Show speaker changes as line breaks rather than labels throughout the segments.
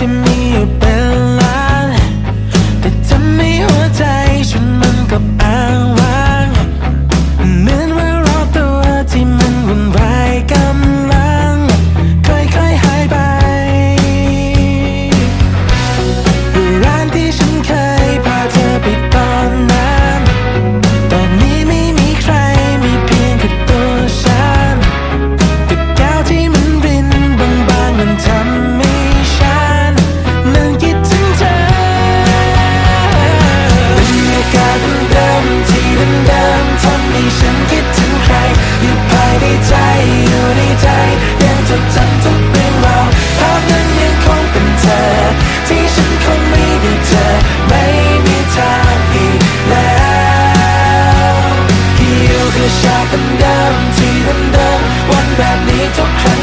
ที่มี so crazy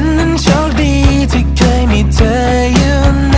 ฉันนั้นโชคดีที่เคยมีเธออยู่ใน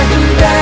I do that.